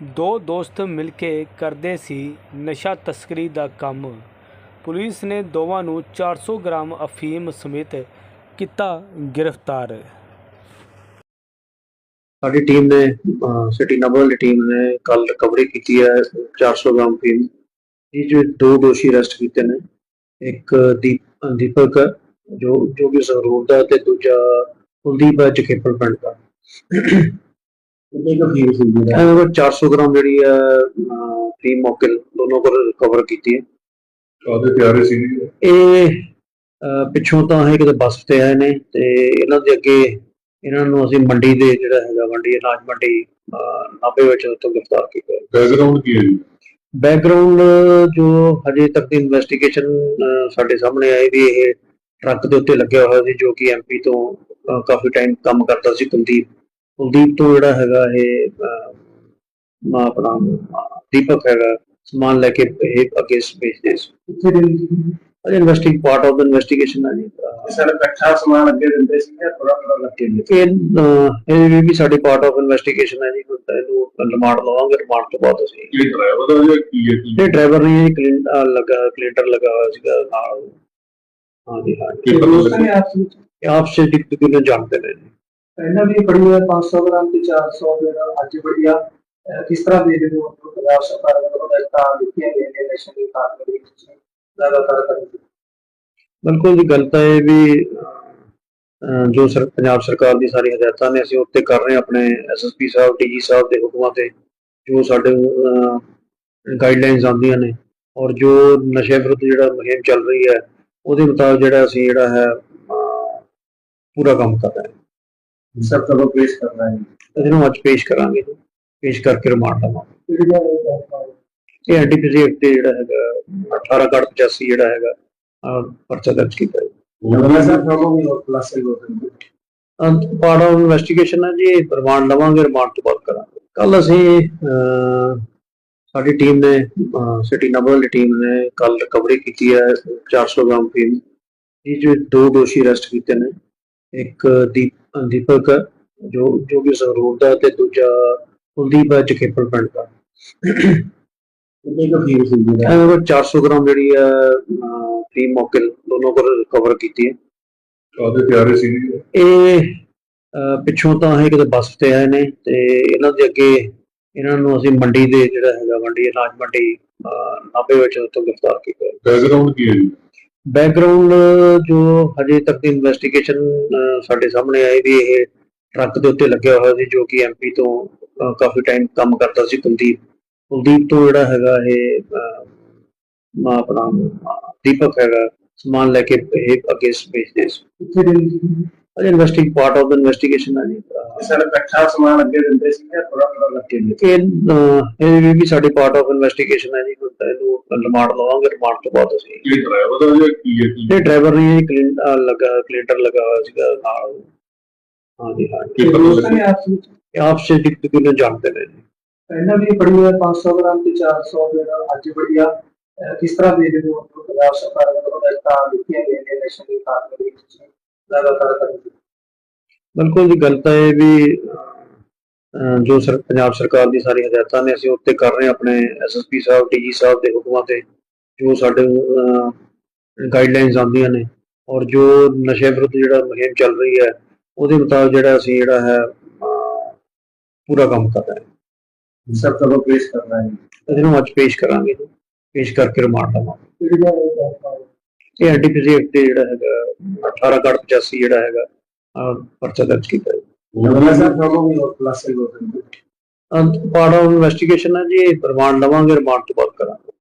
ਦੋ ਦੋਸਤ ਮਿਲ ਕੇ ਕਰਦੇ ਸੀ ਨਸ਼ਾ ਤਸਕਰੀ ਦਾ ਕੰਮ। ਪੁਲਿਸ ਨੇ ਦੋਵਾਂ ਨੂੰ 400 ਗ੍ਰਾਮ ਅਫੀਮ ਸਮੇਤ ਕੀਤਾ ਗ੍ਰਿਫਤਾਰ। ਸਾਡੀ ਟੀਮ ਨੇ ਸਿਟੀ ਨੰਬਰ ਦੀ ਟੀਮ ਨੇ ਕੱਲ ਰਿਕਵਰੀ ਕੀਤੀ ਹੈ 400 ਗ੍ਰਾਮ ਫੀਮ ਇਹ ਜੋ ਦੋ ਦੋਸ਼ੀ ਅਰੈਸਟ ਕੀਤੇ ਨੇ ਇੱਕ ਦੀਪ ਦੀਪਕ ਹੈ, ਜੋ ਜੋ ਕਿ ਸੰਗਰੂਰ ਦਾ ਤੇ ਦੂਜਾ ਕੁਲਦੀਪ ਹੈ ਜਖੇਪਲ ਪਿੰਡ ਦਾ। ਕਿੰਨੇ ਕੁ ਫੀਮ ਸੀ ਇਹਨਾਂ ਕੋਲ 400 ਗ੍ਰਾਮ ਜਿਹੜੀ ਹੈ ਫੀਮ ਮੌਕੇ ਦੋਨੋਂ ਕੋਲ ਰਿਕਵਰ ਕੀਤੀ ਹੈ। ਕਾਦੇ ਪਿਆਰੇ ਸੀ ਇਹ ਅਹ, ਪਿੱਛੋਂ ਤਾਂ ਇਹ ਕਿਤੇ ਬੱਸ ਤੇ ਆਏ ਨੇ ਤੇ ਇਹਨਾਂ ਦੇ ਅੱਗੇ ਇਹਨਾਂ ਨੂੰ ਅਸੀਂ ਮੰਡੀ ਦੇ ਜਿਹੜਾ ਹੈਗਾ ਮੰਡੀ ਅਨਾਜ ਮੰਡੀ ਅਹ, ਨਾਭੇ ਵਿੱਚ ਤੋਂ ਗ੍ਰਿਫਤਾਰ ਕੀਤਾ ਬੈਕਗ੍ਰਾਉਂਡ ਕੀ ਹੈ ਜੀ? ਬੈਕਗ੍ਰਾਉਂਡ ਜੋ ਹਜੇ ਤੱਕ ਦੀ ਇਨਵੈਸਟੀਗੇਸ਼ਨ ਸਾਡੇ ਸਾਹਮਣੇ ਆਈ ਵੀ ਇਹ ਟਰੱਕ ਦੇ ਉੱਤੇ ਲੱਗਿਆ ਹੋਇਆ ਸੀ ਜੋ ਕਿ ਐਮਪੀ ਤੋਂ ਅਹ, ਕਾਫੀ ਟਾਈਮ ਕੰਮ ਕਰਦਾ ਸੀ ਕੁਲਦੀਪ ਕੁਲਦੀਪ ਤੋਂ ਜਿਹੜਾ ਹੈਗਾ ਇਹ ਮਾ ਆਪਣਾ ਦੀਪਕ ਹੈਗਾ ਸਮਾਨ ਲੈ ਕੇ ਇਹ ਅੱਗੇ ਵੇਚਦੇ ਸੀ। ਇਨਵੈਸਟਿਗ ਪਾਰਟ ਆਫ ਦ ਇਨਵੈਸਟੀਗੇਸ਼ਨ ਹੈ ਜੀ। ਸਰ ਇਕੱਠਾ ਸਮਾਨ ਅੱਗੇ ਦਿੰਦੇ ਸੀ ਜਾਂ ਥੋੜਾ ਥੋੜਾ ਲੱਗ ਕੇ ਇਹ ਇਹ ਵੀ- ਸਾਡੀ ਪਾਰਟ ਆਫ ਇਨਵੈਸਟੀਗੇਸ਼ਨ ਹੈ ਜੀ। ਤਾਂ ਇਹਨੂੰ ਰਿਮਾਂਡ ਲਵਾਂਗੇ ਰਿਮਾਂਡ ਤੋਂ ਬਾਅਦ ਅਸੀਂ ਇਹ ਡਰਾਈਵਰ ਦਾ ਜਾਂ ਕੀ ਹੈ ਕੀ? ਇਹ ਡਰਾਈਵਰ ਨੇ ਜੀ ਕਲੀਨ ਅਹ, ਲੱਗਾ ਕਲੀਨਰ ਲੱਗਾ ਹੋਇਆ ਸੀਗਾ ਨਾਲ। ਹਾਂਜੀ ਹਾਂ ਕੀ ਪਤਾ ਲੱਗਿਆ? ਆਪ ਸੀ? ਇਹ ਆਪ ਸੇ ਡਿਪਟੀ ਨੂੰ ਜਾਣਦੇ ਨੇ ਜੀ। ਪਹਿਲਾਂ ਵੀ ਬੜੀ ਹੈ 500 ਗ੍ਰਾਮ ਤੇ 400 ਦੇ, ਅੱਜ ਬੜੀ ਕਿਸ ਤਰ੍ਹਾਂ ਦੇ ਦੇ ਹੋ ਪੰਜਾਬ ਸਰਕਾਰ ਵੱਲੋਂ ਦਿੱਤਾ ਦਿੱਤੀਆਂ ਗਈਆਂ ਨੇ ਨੈਸ਼ਨਲ ਦੀ ਕਾਰਜ ਵਿੱਚ ਲਗਾਤਾਰ ਕਰਦੇ ਬਿਲਕੁਲ ਜੀ, ਗੱਲ ਤਾਂ ਇਹ ਵੀ ਜੋ ਸਰ, ਪੰਜਾਬ ਸਰਕਾਰ ਦੀ ਸਾਰੀ ਹਦਾਇਤਾਂ ਨੇ, ਅਸੀਂ ਉੱਤੇ ਕਰ ਰਹੇ ਆਪਣੇ ਐਸਐਸਪੀ ਸਾਹਿਬ ਡੀਜੀ ਸਾਹਿਬ ਦੇ ਹੁਕਮਾਂ ਤੇ, ਜੋ ਸਾਡੇ ਗਾਈਡਲਾਈਨਸ ਆਉਂਦੀਆਂ ਨੇ। ਔਰ ਜੋ ਨਸ਼ੇ ਵਿਰੁੱਧ ਜਿਹੜਾ ਮੁਹਿੰਮ ਚੱਲ ਰਹੀ ਹੈ, ਉਹਦੇ ਮੁਤਾਬਕ ਜਿਹੜਾ ਅਸੀਂ ਜਿਹੜਾ ਹੈ ਪੂਰਾ ਕੰਮ ਕਰ ਰਹੇ ਹਾਂ। ਸਭ ਤੋਂ ਪੇਸ਼ ਕਰਨਾ ਹੈ। ਇਹਨੂੰ ਅੱਜ ਪੇਸ਼ ਕਰਾਂਗੇ। ਜੀ। ਪੇਸ਼ ਕਰਕੇ ਰਿਮਾਂਡ ਲਵਾਂਗੇ ਇਹ ਐਨਡੀਪੀਸੀ ਐਕਟ ਤੇ ਜਿਹੜਾ ਹੈਗਾ 1885 ਜਿਹੜਾ ਹੈਗਾ ਪਰਚਾ ਦਰਜ ਕੀਤਾ ਹੈ। ਪਾਰਟ ਆਫ ਇਨਵੈਸਟੀਗੇਸ਼ਨ ਹੈ ਜੀ ਰਿਮਾਂਡ ਲਵਾਂਗੇ ਰਿਮਾਂਡ ਤੋਂ ਬਾਅਦ ਕਰਾਂਗੇ। ਕੱਲ ਅਸੀਂ ਸਾਡੀ ਟੀਮ ਨੇ ਸਿਟੀ ਨੰਬਰ ਦੀ ਟੀਮ ਨੇ ਕੱਲ ਰਿਕਵਰੀ ਕੀਤੀ ਹੈ 400 ਗ੍ਰਾਮ ਫੀਮ ਇਹ ਜੋ ਦੋ ਦੋਸ਼ੀ ਅਰੈਸਟ ਕੀਤੇ ਨੇ ਇੱਕ ਦੀਪ ਦੀਪਕ ਜੋ ਜੋ ਕਿ ਸੰਗਰੂਰ ਦਾ ਤੇ ਦੂਜਾ ਕੁਲਦੀਪ ਜਖੇਪਲ ਪਿੰਡ ਦਾ। ਕਿੰਨੇ ਕੁ ਫੀਸ ਸੀ ਇਹਨਾਂ ਕੋਲ 400 ਗ੍ਰਾਮ ਜਿਹੜੀ ਹੈ ਫੀਮ ਮੌਕੇ ਦੋਨੋਂ ਕੋਲ ਰਿਕਵਰ ਕੀਤੀ ਹੈ। ਕਾਦੇ ਪਿਆਰੇ ਸੀ? ਇਹ ਪਿੱਛੋਂ ਤਾਂ ਇਹ ਕਿਤੇ ਬੱਸ ਤੇ ਆਏ ਨੇ ਤੇ ਇਹਨਾਂ ਦੇ ਅੱਗੇ ਇਹਨਾਂ ਨੂੰ ਅਸੀਂ ਮੰਡੀ ਦੇ ਜਿਹੜਾ ਹੈਗਾ ਮੰਡੀ ਅਨਾਜ ਮੰਡੀ ਨਾਭੇ ਵਿੱਚ ਤੋਂ ਗ੍ਰਿਫਤਾਰ ਕੀਤਾ। ਬੈਕਗ੍ਰਾਉਂਡ ਕੀ ਹੈ ਜੀ? ਬੈਕਗ੍ਰਾਉਂਡ ਜੋ ਹਜੇ ਤੱਕ ਦੀ ਇਨਵੈਸਟੀਗੇਸ਼ਨ ਸਾਡੇ ਸਾਹਮਣੇ ਆਈ ਵੀ ਇਹ ਟਰੱਕ ਦੇ ਉੱਤੇ ਲੱਗਿਆ ਹੋਇਆ ਸੀ, ਜੋ ਕਿ ਐਮਪੀ ਤੋਂ ਕਾਫੀ ਟਾਈਮ ਕੰਮ ਕਰਦਾ ਸੀ ਕੁਲਦੀਪ। ਕੁਲਦੀਪ ਤੋਂ ਜਿਹੜਾ ਹੈਗਾ ਇਹ ਮਾ ਆਪਣਾ ਦੀਪਕ ਹੈਗਾ, ਸਮਾਨ ਲੈ ਕੇ ਇਹ ਅੱਗੇ ਵੇਚਦੇ ਸੀ ਇਨਵੈਸਟਿਗ ਪਾਰਟ ਆਫ ਦ ਇਨਵੈਸਟੀਗੇਸ਼ਨ ਹੈ ਜੀ। ਸਰ ਇਕੱਠਾ ਸਮਾਨ ਅੱਗੇ ਦਿੰਦੇ ਸੀ ਜਾਂ ਥੋੜਾ ਥੋੜਾ ਲੱਗ ਕੇ ਇਹ ਇਹ ਵੀ- ਵੀ ਸਾਡੀ ਪਾਰਟ ਆਫ ਇਨਵੈਸਟੀਗੇਸ਼ਨ ਹੈ ਜੀ। ਹੁਣ ਤਾਂ ਇਹਨੂੰ ਰਿਮਾਂਡ ਲਵਾਂਗੇ ਰਿਮਾਂਡ ਤੋਂ ਬਾਅਦ ਅਸੀਂ ਇਹ ਡਰਾਈਵਰ ਦਾ ਜਾਂ ਕੀ ਹੈ? ਕੀ ਇਹ ਡਰਾਈਵਰ ਨੇ ਜੀ ਕਲੀਨ ਲੱਗਾ ਕਲੀਨਰ ਲੱਗਾ ਹੋਇਆ ਸੀਗਾ ਨਾਲ। ਹਾਂਜੀ ਹਾਂ ਕੀ ਪਤਾ ਲੱਗਿਆ? ਆਪ ਆਪ ਸੇ ਡਿਪਟੀ ਨੂੰ ਜਾਣਦੇ ਨੇ ਜੀ। ਪਹਿਲਾਂ ਵੀ ਬੜੀ ਹੈ 500 ਗ੍ਰਾਮ ਤੇ 400 ਦੇ ਨਾਲ ਅੱਜ ਬੜੀ ਆ। ਅਹ ਕਿਸ ਤਰ੍ਹਾਂ ਦੇ ਦੇ ਹੋ ਪੰਜਾਬ ਸਰਕਾਰ ਵੱਲੋਂ ਦਿੱਤਾ ਦਿੱਤੀਆਂ ਗਈਆਂ ਨੇ ਨੈਸ਼ਨਲ ਦੀ ਕਾਰਜ ਵਿੱਚ ਲਗਾਤਾਰ ਬਿਲਕੁਲ ਜੀ ਗੱਲ ਤਾਂ ਇਹ ਵੀ ਜੋ ਸਰ ਪੰਜਾਬ ਸਰਕਾਰ ਦੀ ਸਾਰੀ ਹਦਾਇਤਾਂ ਨੇ ਅਸੀਂ ਉੱਤੇ ਕਰ ਰਹੇ ਆਪਣੇ ਐਸਐਸਪੀ ਸਾਹਿਬ ਡੀਜੀ ਸਾਹਿਬ ਦੇ ਹੁਕਮਾਂ ਤੇ ਜੋ ਸਾਡੇ ਗਾਈਡਲਾਈਨਸ ਆਉਂਦੀਆਂ ਨੇ। ਔਰ ਜੋ ਨਸ਼ੇ ਵਿਰੁੱਧ ਜਿਹੜਾ ਮੁਹਿੰਮ ਚੱਲ ਰਹੀ ਹੈ ਉਹਦੇ ਮੁਤਾਬਕ ਜਿਹੜਾ ਅਸੀਂ ਜਿਹੜਾ ਹੈ ਪੂਰਾ ਕੰਮ ਕਰ ਰਹੇ ਹਾਂ। ਸਭ ਤੋਂ ਪੇਸ਼ ਕਰਨਾ ਹੈ? ਇਹਨੂੰ ਅੱਜ ਪੇਸ਼ ਕਰਾਂਗੇ ਜੀ। ਪੇਸ਼ ਕਰਕੇ ਰਿਮਾਂਡ ਲਵਾਂਗੇ। ਇਹ ਐਨਡੀਪੀਸੀ ਐਕਟ ਤੇ ਜਿਹੜਾ ਹੈਗਾ 1885 ਜਿਹੜਾ ਹੈਗਾ ਪਰਚਾ ਦਰਜ ਕੀਤਾ ਹੈ ਪਾਰਟ ਆਫ ਇਨਵੈਸਟੀਗੇਸ਼ਨ ਹੈ ਜੀ ਰਿਮਾਂਡ ਲਵਾਂਗੇ ਰਿਮਾਂਡ ਤੋਂ ਬਾਅਦ ਕਰਾਂਗੇ।